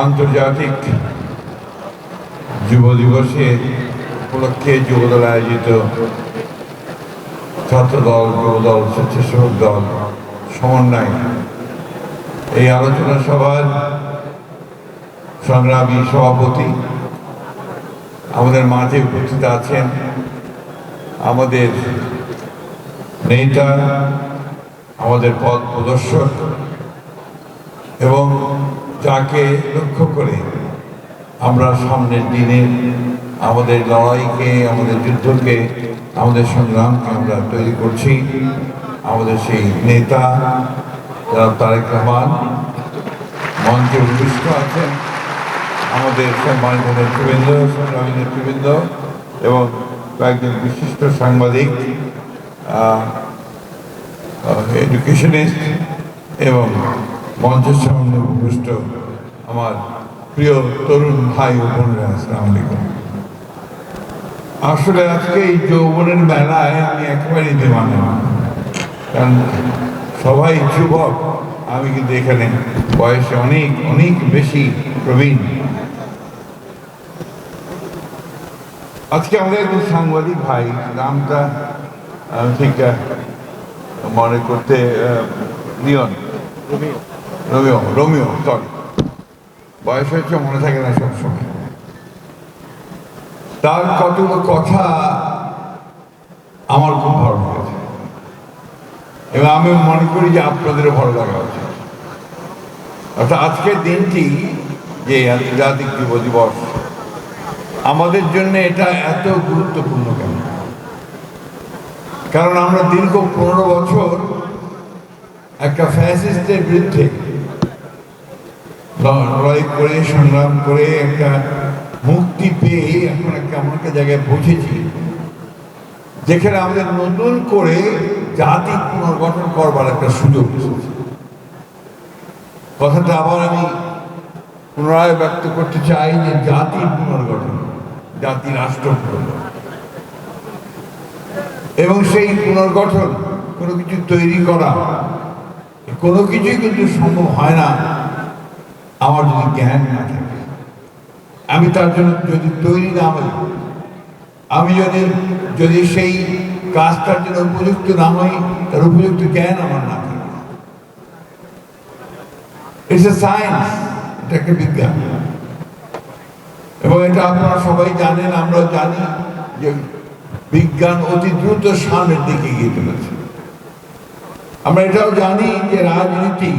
আন্তর্জাতিক যুব দিবসে উপলক্ষে যুবদল আয়োজিত ছাত্রদল, যুবদল, স্বেচ্ছাসেবক দল সমন্বয় এই আলোচনা সভার সংগ্রামী সভাপতি আমাদের মাঝে উপস্থিত আছেন আমাদের নেতা, আমাদের পথ প্রদর্শক এবং যাকে লক্ষ্য করে আমরা সামনের দিনে আমাদের লড়াইকে, আমাদের যুদ্ধকে, আমাদের সংগ্রামকে আমরা তৈরি করছি। আমাদের সেই নেতা জনাব তারেক রহমান, মঞ্চে উপবিষ্ট আছেন, আমাদের সম্মানিত নেতৃবৃন্দ, সংগ্রামী নেতৃবৃন্দ এবং কয়েকজন বিশিষ্ট সাংবাদিক এডুকেশনিস্ট এবং মঞ্চের সামনে উপবিষ্ট আমার প্রিয় তরুণ ভাই ও বোনেরা, আসসালামু আলাইকুম। আসলে আজকে এই যৌবনের মেলায় আমি একেবারেই বেমানে কারণ সবাই যুবক, আমি কিন্তু এখানে বয়সে অনেক অনেক বেশি প্রবীণ। আজকে আমাদের একজন সাংবাদিক ভাই, নামটা ঠিক মনে করতে লিওন রোমিও রোমিও সরি বয়স হয়েছে মনে থাকে না সবসময়। তার কতগুলো কথা আমার খুব ভালো লেগেছে। এবং আমি মনে করি যে আপনাদেরও ভালো লাগা উচিত। অর্থাৎ আজকের দিনটি যে আন্তর্জাতিক যুব দিবস, আমাদের জন্য এটা এত গুরুত্বপূর্ণ কেন? কারণ আমরা দীর্ঘ পনেরো বছর একটা ফ্যাসিস্টের বিরুদ্ধে লড়াই করে, সংগ্রাম করে একটা মুক্তি পেয়ে এখন একটা এমন একটা জায়গায় পৌঁছেছি, যেখানে আমাদের নতুন করে জাতি পুনর্গঠন করবার একটা সুযোগ কথাটা আবার আমি পুনরায় ব্যক্ত করতে চাই যে জাতির পুনর্গঠন, জাতি রাষ্ট্র পুনর্গঠন। এবং সেই পুনর্গঠন কোনো কিছু তৈরি করা, কোনো কিছুই কিন্তু সম্ভব হয় না। আমার যদি জ্ঞান না থাকে, আমি তার জন্য যদি তৈরি না হই, আমি যদি যদি সেই কাজটার জন্য উপযুক্ত না হই, তার উপযুক্ত জ্ঞান আমার না থাকে। ইটস এ সায়েন্স এটা একটা বিজ্ঞান। এবং এটা আপনারা সবাই জানেন আমরাও জানি যে বিজ্ঞান অতি দ্রুত সামনের দিকে এগিয়ে চলেছে। আমরা এটাও জানি যে রাজনীতি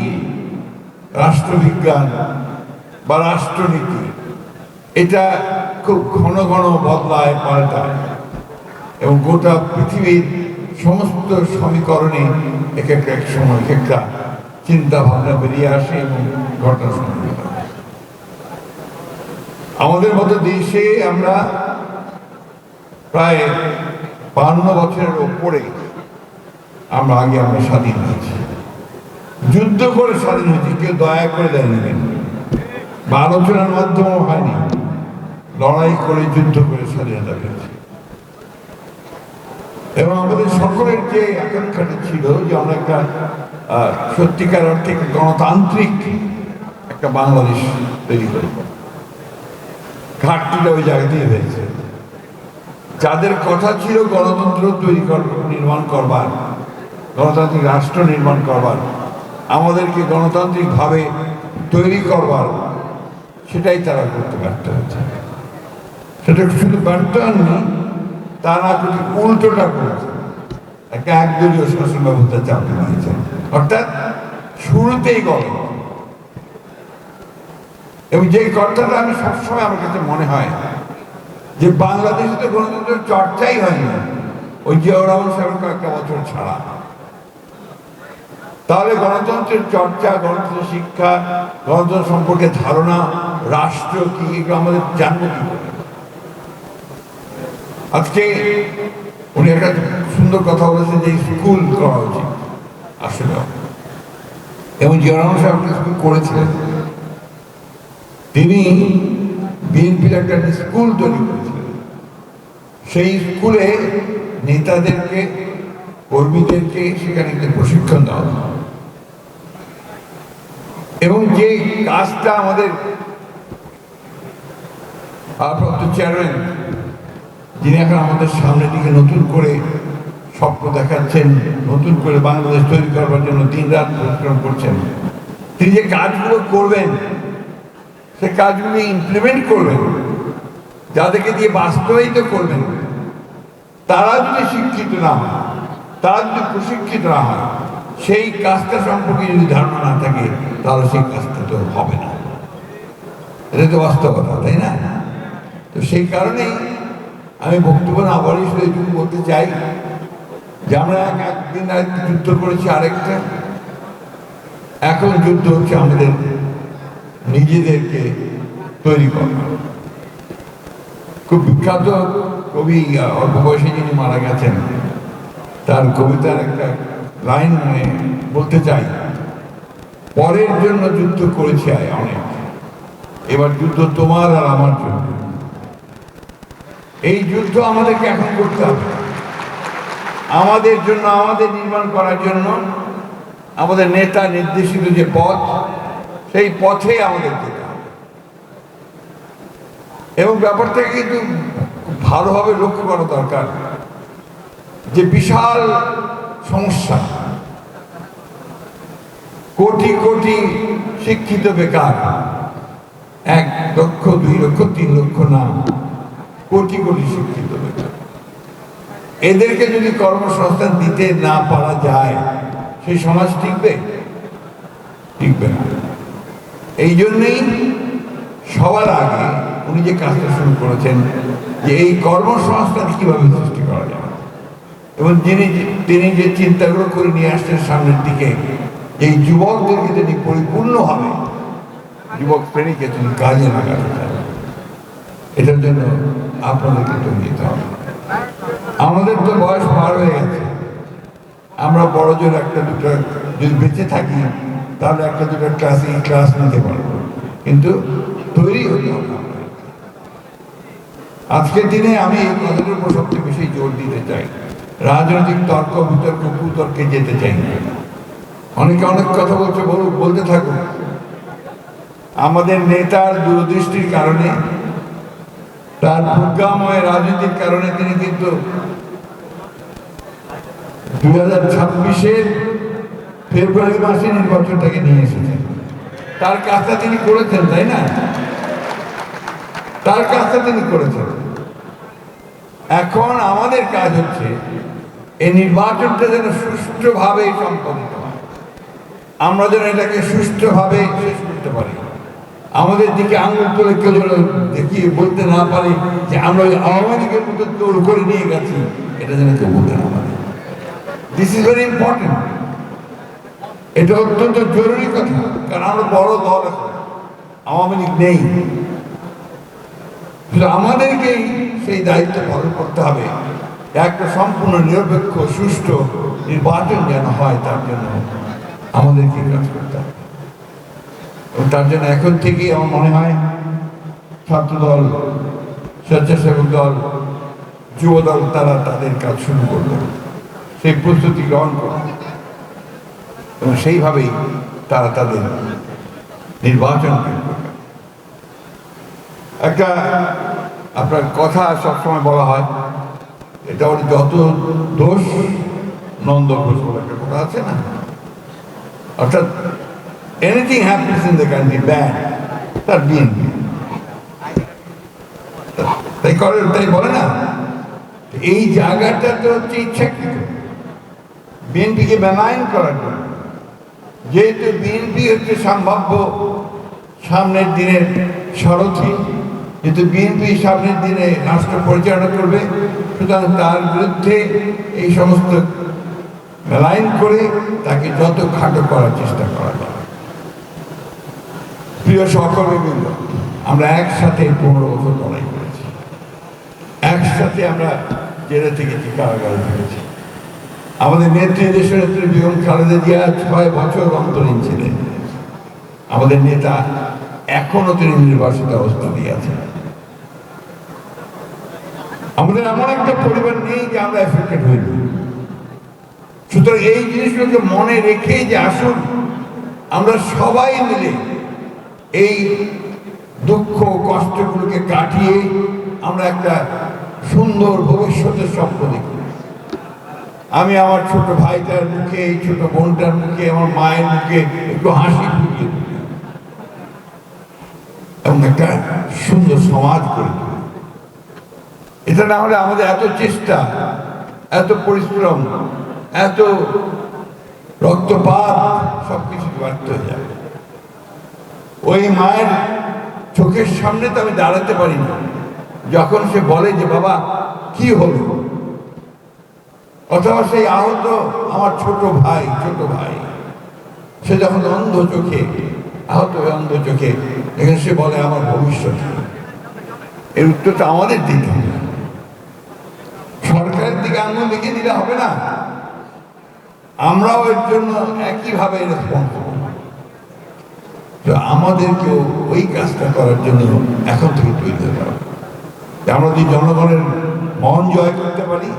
রাষ্ট্রবিজ্ঞান বা রাষ্ট্রনীতি, এটা খুব ঘন ঘন বদলায়, পাল্টায় এবং গোটা পৃথিবীর সমস্ত সমীকরণে এক একটা এক সময় এক একটা চিন্তা ভাবনা বেরিয়ে আসে এবং ঘটনা হয়। আমাদের মতো দেশে আমরা প্রায় বান্ন বছরের ওপরে আমরা আগে আমরা স্বাধীন হয়েছি যুদ্ধ করে স্বাধীন হয়েছি, কেউ দয়া করে দেয়নি। বা আলোচনার মাধ্যমেও হয়নি। লড়াই করে যুদ্ধ করে স্বাধীনতা পেয়েছি। এবং আমাদের সকলের যে আকাঙ্ক্ষাটা ছিল যে আমরা একটা সত্যিকার অর্থে গণতান্ত্রিক একটা বাংলাদেশ তৈরি করব। ঘাটতিটা ওই জায়গাতেই হয়েছে। যাদের কথা ছিল গণতন্ত্র তৈরি কর, নির্মাণ করবার, গণতান্ত্রিক রাষ্ট্র নির্মাণ করবার আমাদেরকে গণতান্ত্রিকভাবে তৈরি করবার সেটাই তারা করতে ব্যর্থ হয়েছে। সেটা শুধু ব্যর্থ না কিন্তু উল্টোটা করেছে, একটা একদলীয় শাসন ব্যবস্থা চাপিয়ে দিয়েছে অর্থাৎ শুরুতেই গল্প এবং যে কথাটা আমি সবসময় আমার কাছে মনে হয়, যে বাংলাদেশে তো গণতন্ত্রের চর্চাই হয়নি। ওই জিয়াউর রহমান সাহেবের কয়েকটা বছর ছাড়া। তাহলে গণতন্ত্রের চর্চা, গণতন্ত্র শিক্ষা, গণতন্ত্র সম্পর্কে ধারণা, রাষ্ট্র কি, এগুলো আমাদের জানব কি আজকে উনি একটা সুন্দর কথা বলেছেন যে স্কুল করা উচিত, আসলে। এবং জিয়াউর রহমান সাহেব স্কুল করেছিলেন। তিনি বিএনপির একটা স্কুল তৈরি করেছিলেন। সেই স্কুলে নেতাদেরকে, কর্মীদেরকে সেখানে প্রশিক্ষণ দেওয়া। এবং যে কাজটা আমাদের ভারপ্রাপ্ত চেয়ারম্যান, যিনি এখন আমাদের সামনের দিকে নতুন করে স্বপ্ন দেখাচ্ছেন, নতুন করে বাংলাদেশ তৈরি করবার জন্য দিন রাত পরিশ্রম করছেন, তিনি যে কাজগুলো করবেন, সে কাজগুলি ইমপ্লিমেন্ট করবেন, যাদেরকে দিয়ে বাস্তবায়িত করবেন, তারা যদি শিক্ষিত না হয়, তারা যদি প্রশিক্ষিত না হয় সেই কাজটা সম্পর্কে যদি ধারণা না থাকে, তাহলে সেই কাজটা তো হবে না। এটা তো বাস্তবতা তাই না? তো সেই কারণেই আমি বক্তব্য না বলি শুধু এইটুকু বলতে চাই যে আমরা এক একদিন আরেক যুদ্ধ করেছি আরেকটা। এখন যুদ্ধ হচ্ছে আমাদের নিজেদেরকে তৈরি করা। খুব বিখ্যাত কবি অল্প বয়সে যিনি মারা গেছেন, তার কবিতার একটা লাইন বলতে চাই, পরের জন্য যুদ্ধ করেছি আয় অনেক। এবার যুদ্ধ তোমার আর আমার জন্য। এই যুদ্ধ আমাদেরকে এখন করতে হবে। আমাদের জন্য, আমাদের নির্মাণ করার জন্য আমাদের নেতা নির্দেশিত যে পথ, সেই পথেই আমাদের যেতে হবে। এবং ব্যাপারটাকে কিন্তু ভালোভাবে লক্ষ্য করা দরকার যে বিশাল সমস্যা। কোটি কোটি শিক্ষিত বেকার। এক লক্ষ, দুই লক্ষ, তিন লক্ষ না। কোটি কোটি শিক্ষিত বেকার। এদেরকে যদি কর্মসংস্থান দিতে না পারা যায়, সেই সমাজ টিকবে? টিকবে না। এই জন্যেই সবার আগে উনি যে কাজটা শুরু করেছেন, যে এই কর্মসংস্থান কীভাবে সৃষ্টি করা যায়। এবং যিনি তিনি যে চিন্তাগুলো করে নিয়ে আসছেন সামনের দিকে, এই যুবকদেরকে তিনি পরিপূর্ণভাবে যুবক শ্রেণীকে তিনি কাজে লাগাতে এটার জন্য আপনাদেরকে তৈরি দিতে হবে। আমাদের তো বয়স পার হয়ে গেছে। আমরা বড় জোর একটা দুটো, যদি বেঁচে থাকি, তাহলে একটা দুটো ক্লাসে ক্লাস নিতে পারব। কিন্তু তৈরি হতে হবে আজকের দিনে আমি এই কথাটার উপর সবচেয়ে বেশি জোর দিতে চাই। রাজনৈতিক তর্ক, বিতর্ক, কুতর্কে যেতে চাই অনেকে অনেক কথা বলছে, বলুক, বলতে থাকুক। আমাদের নেতার দূরদৃষ্টির কারণে, তার প্রজ্ঞাময় রাজনীতির কারণে তিনি কিন্তু দুই হাজার ছাব্বিশের ফেব্রুয়ারি মাসে নির্বাচনটাকে নিয়ে এসেছেন। তার কাজটা তিনি করেছেন, তাই না? তার কাজটা তিনি করেছেন। এখন আমাদের কাজ হচ্ছে এই নির্বাচনটা যেন সুষ্ঠুভাবে সম্পন্ন হয়। আমরা যেন এটাকে সুষ্ঠুভাবে শেষ করতে পারি। আমাদের দিকে আঙুল তুলে কেউ যেন দেখিয়ে বলতে না পারে যে আমরা ওই আওয়ামী লীগের মতো দৌড় করে নিয়ে গেছি, এটা যেন কেউ বলতে না পারে। দিস ইজ ভেরি ইম্পর্টেন্ট এটা অত্যন্ত জরুরি কথা, কারণ আমরা বড় দল এখন। আওয়ামী লীগ নেই। আমাদেরকেই সেই দায়িত্ব পালন করতে হবে। একটা সম্পূর্ণ নিরপেক্ষ, সুষ্ঠু নির্বাচন যেন হয় তার জন্য আমাদেরকে কাজ করতে হবে। তার জন্য এখন থেকেই আমার মনে হয় ছাত্রদল, স্বেচ্ছাসেবক দল যুব দল তারা তাদের কাজ শুরু করবে। সেই প্রস্তুতি গ্রহণ করবে। এবং সেইভাবেই তারা তাদের নির্বাচন একটা আপনার কথা সবসময় বলা হয় এটা ওর যত দোষ নন্দ ঘোষ বলে একটা কথা আছে না? অর্থাৎ anything happens in the country bad তার বিএনপি তাই করে, তাই বলে না? এই জায়গাটা তো হচ্ছে ইচ্ছাকৃত বিএনপিকে বেনায়ন করার জন্য। যেহেতু বিএনপি হচ্ছে সম্ভাব্য সামনের দিনের সারথি যেহেতু বিএনপি সামনের দিনে রাষ্ট্র পরিচালনা করবে, সুতরাং তার বিরুদ্ধে এই সমস্ত মেলাইন করে তাকে যত খাটো করার চেষ্টা করা যায় প্রিয় সহকর্মীবৃন্দ আমরা একসাথে পনেরো বছর লড়াই করেছি। একসাথে আমরা জেলে থেকে কারাগারে থেকেছি আমাদের নেত্রী দেশের নেত্রী বেগম খালেদা জিয়া ছয় বছর অন্তরীণ ছিলেন। আমাদের নেতা এখনও তিনি নির্বাসিত অবস্থা দিয়ে আছেন আমাদের এমন একটা পরিবার নেই যে আমরা এফেক্টেড হইনি সুতরাং এই জিনিসগুলোকে মনে রেখে যে আসুন, আমরা সবাই মিলে এই দুঃখ, কষ্টগুলোকে কাটিয়ে আমরা একটা সুন্দর ভবিষ্যতের স্বপ্ন দেখি আমি আমার ছোট ভাইটার মুখে এই ছোট বোনটার মুখে, আমার মায়ের মুখে একটু হাসি দিই। এবং একটা সুন্দর সমাজ করে এটা না হলে আমাদের এত চেষ্টা, এত পরিশ্রম, এত রক্তপাত সব কিছু ব্যর্থ হয়ে যাবে। ওই মায়ের চোখের সামনে তো আমি দাঁড়াতে পারি না। যখন সে বলে যে, বাবা, কি হলো? অথবা সেই আহত আমার ছোট ভাই ছোট ভাই, সে যখন অন্ধ চোখে আহত হয়ে অন্ধ চোখে এখানে সে বলে, আমার ভবিষ্যৎ এর উত্তরটা আমাদের হবে। সরকারের দিকে আঙুল লিখে দিলে হবে না। আমরাও এর জন্য একইভাবে রেসপন্স তো আমাদেরকেও ওই কাজটা করার জন্য এখন থেকে তৈরি হতে হবে। আমরা যদি জনগণের মন জয় করতে পারি,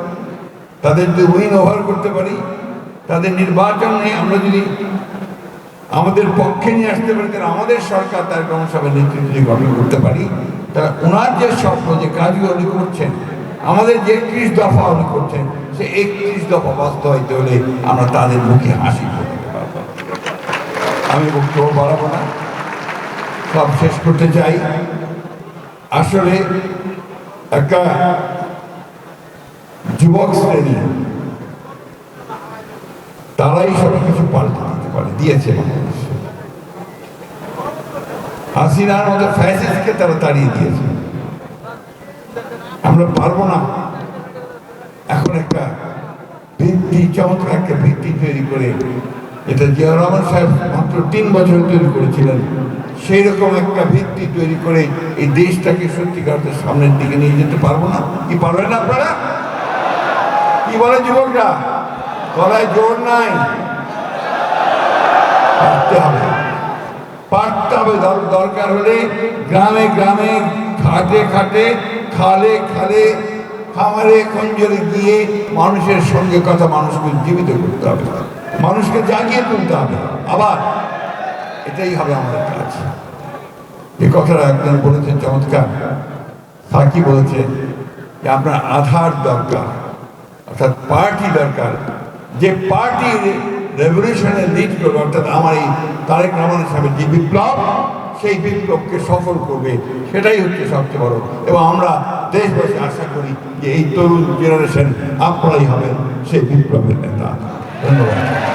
তাদের যদি উইন ওভার করতে পারি, তাদের নির্বাচনে আমরা যদি আমাদের পক্ষে নিয়ে আসতে পারি তাহলে আমাদের সরকার তার কর্মসভার নেতৃত্ব যদি গঠন করতে পারি। তাহলে ওনার যে স্বপ্ন, যে কাজগুলো উনি করছেন, আমাদের যে একত্রিশ দফা উনি করছেন সে একত্রিশ দফা বাস্তবায়িত হলে আমরা তাদের মুখে হাসি আমি বক্তব্য বাড়াবো না। সব শেষ করতে চাই। আসলে একটা যুবক শ্রেণি, তারাই সব কিছু পাল্টে দিতে পারে, দিয়েছে। হাসিনার মতো ফ্যাসিস্টকে তারা তাড়িয়ে দিয়েছে। আমরা পারব না। এখন একটা ভিত্তি, চমৎকার একটা ভিত্তি তৈরি করে এটা জিয়া রহমান সাহেব মাত্র তিন বছর তৈরি করেছিলেন। সেই রকম একটা ভিত্তি তৈরি করে এই দেশটাকে সত্যিকার সামনের দিকে নিয়ে যেতে পারব না। কি পারবেন না আপনারা? কি বলে যুবকরা? গলায় জোর নাই। হবে। হবে দরকার হলে গ্রামে গ্রামে ঘাটে ঘাটে, খালে খালে, খামারে খঞ্জরে গিয়ে মানুষের সঙ্গে কথা মানুষকে জীবিত করতে হবে। মানুষকে জাগিয়ে তুলতে হবে। আবার এটাই হবে আমাদের কাজ। এই কথাটা একজন বলেছেন, চমৎকার। সাকি বলেছেন যে আপনার আধার দরকার, অর্থাৎ পার্টি দরকার। যে পার্টি রেভলিউশনে লিড করবে, অর্থাৎ আমার এই তারেক রহমান সাহেবের যে বিপ্লব, সেই বিপ্লবকে সফল করবে, সেটাই হচ্ছে সবচেয়ে বড়। এবং আমরা দেশবাসী আশা করি যে এই তরুণ জেনারেশন আপনারাই হবেন সেই বিপ্লবের নেতা। ধন্যবাদ।